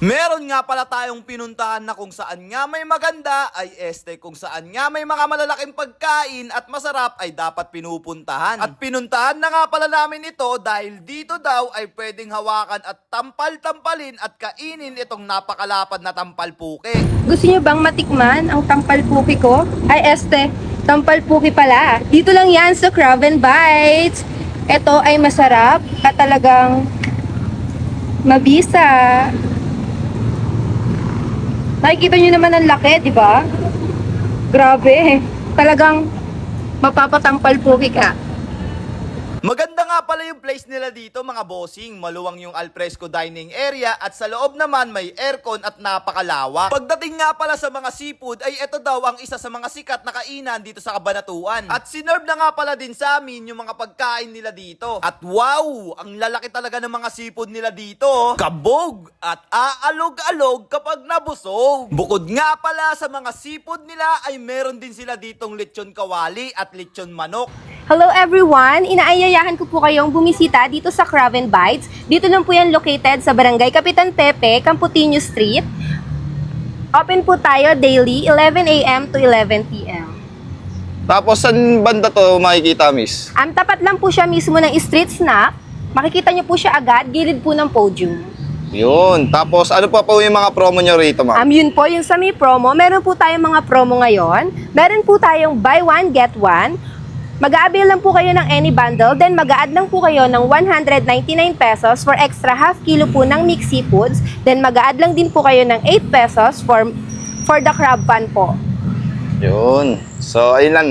Meron nga pala tayong pinuntahan na kung saan nga may maganda ay este, kung saan nga may mga malalaking pagkain at masarap ay dapat pinupuntahan. At pinuntahan na nga pala namin ito dahil dito daw ay pwedeng hawakan at tampal-tampalin at kainin itong napakalapad na tampalpuke. Gusto niyo bang matikman ang tampalpuki ko? Ay, este, tampalpuki pala. Dito lang yan sa Craven Bites. Ito ay masarap at talagang mabisa. Nakikita niyo naman ang laki, di ba? Grabe. Talagang mapapatampalpuki ka. Maganda nga pala yung place nila dito mga bossing. Maluwang yung alfresco dining area at sa loob naman may aircon at napakalawak. Pagdating nga pala sa mga seafood ay ito daw ang isa sa mga sikat na kainan dito sa Kabanatuan. At sinerve na nga pala din sa amin yung mga pagkain nila dito. At wow, ang lalaki talaga ng mga seafood nila dito. Kabog at aalog-alog kapag nabusog. Bukod nga pala sa mga seafood nila ay meron din sila ditong lechon kawali at lechon manok. Hello everyone! Inaayayahan ko po kayong bumisita dito sa Craven Bites. Dito lang po yan located sa Barangay Kapitan Pepe, Camputinho Street. Open po tayo daily, 11 a.m. to 11 p.m. Tapos, saan banda to makikita, miss? Ang tapat lang po siya mismo ng street snack. Makikita niyo po siya agad, gilid po ng podium. Yun. Tapos, ano pa po yung mga promo nyo rito, ma'am? Um, yun po, yung sa may promo. Meron po tayong mga promo ngayon. Meron po tayong buy one, get one. Mag-a-avail lang po kayo ng any bundle, then mag-a-add lang po kayo ng 199 pesos for extra half kilo po ng mixed seafoods. Then mag-a-add lang din po kayo ng 8 pesos for for the crab pan po. Yun. So, ayun lang.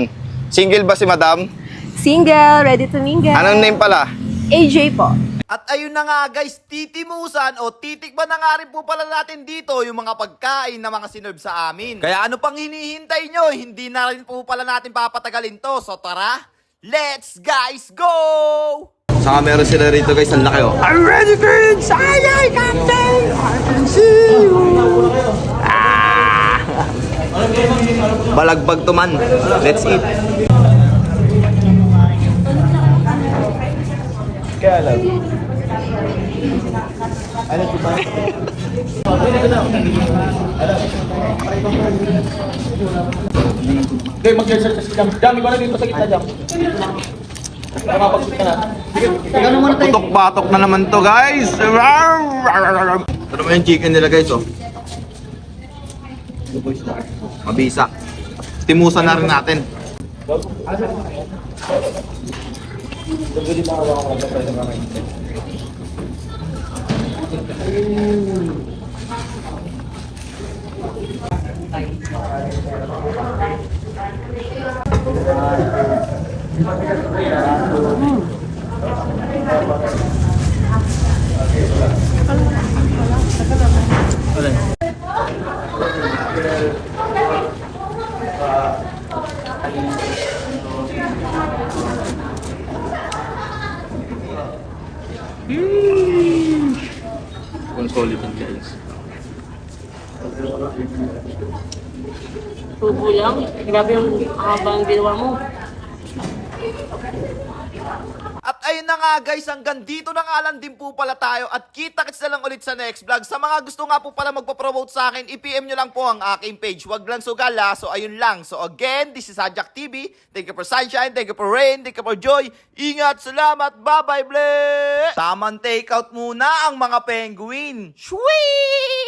Single ba si madam? Single, ready to mingle. Anong name pala? AJ po. At ayun na nga guys, titimusan o titikman na nga rin po pala natin dito yung mga pagkain na mga sinerve sa amin. Kaya ano pang hinihintay nyo, hindi na rin po pala natin papatagalin to. So tara, let's guys go! Saka meron sila rito guys, ang laki oh. I'm ready! Aye aye captain! I can see you! Balagbag to man. Let's eat. Okay, mag-search sa jam. Jam, ikaw na dito sa gitna, mapag-shoot ka na. Naman to guys. Ito naman yung chicken nila guys oh. Mabisa. Timusan na rin natin. Mm. Consolidated guys. Tubo lang. Grabe yung habang ginawa mo. Ayun na nga guys, hanggang dito na nga lang din po pala tayo at kita-kits na lang ulit sa next vlog. Sa mga gusto nga po pala magpa-promote sa akin, i-PM nyo lang po ang aking page. Huwag lang sugala, so ayun lang. So again, this is Ajak TV. Thank you for sunshine, thank you for rain, thank you for joy. Ingat, salamat, bye-bye, ble! Tamang takeout muna ang mga penguin. Sweet!